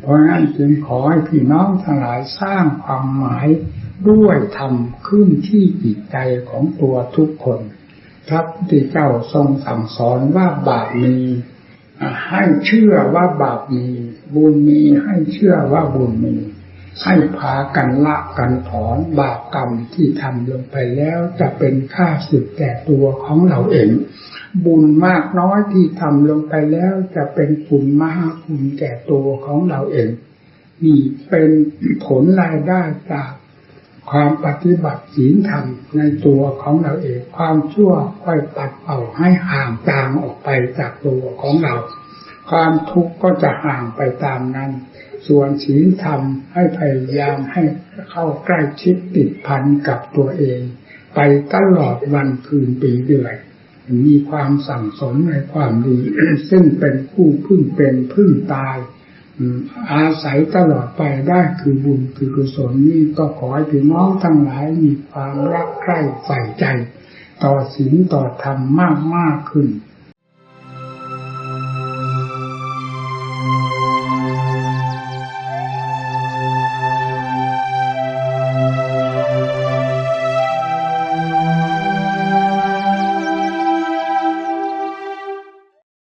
เพราะงั้นจึงขอให้พี่น้องทั้งหลายสร้างความหมายด้วยธรรมขึ้นที่จิตใจของตัวทุกคน พระพุทธเจ้าทรงสั่งสอนว่าบาปมี ให้เชื่อว่าบาปมี บุญมีให้เชื่อว่าบุญมี ให้พากันละกันถอนบาปกรรมที่ทำลงไปแล้วจะเป็นค่าสึกแก่ตัวของเราเอง บุญมากน้อยที่ทำลงไปแล้วจะเป็นคุณมากคุณแก่ตัวของเราเอง นี่เป็นผลรายได้จากความปฏิบัติศีลธรรมในตัวของเราเอง ความชั่วค่อยปัดเป่าให้ห่างจางออกไปจากตัวของเรา ความทุกข์ก็จะห่างไปตามนั้น ส่วนศีลธรรมให้พยายามให้เข้าใกล้ชิดติดพันกับตัวเอง ไปตลอดวันคืนปีเดือนมีความสั่งสมในความดี ซึ่งเป็นคู่พึ่งเป็นพึ่งตาย อาศัยตลอดไปได้คือบุญคือกุศลนี่ก็ขอให้พี่น้องทั้งหลายมีความรักใคร่ใส่ใจ ต่อศีลต่อธรรมมากมากขึ้น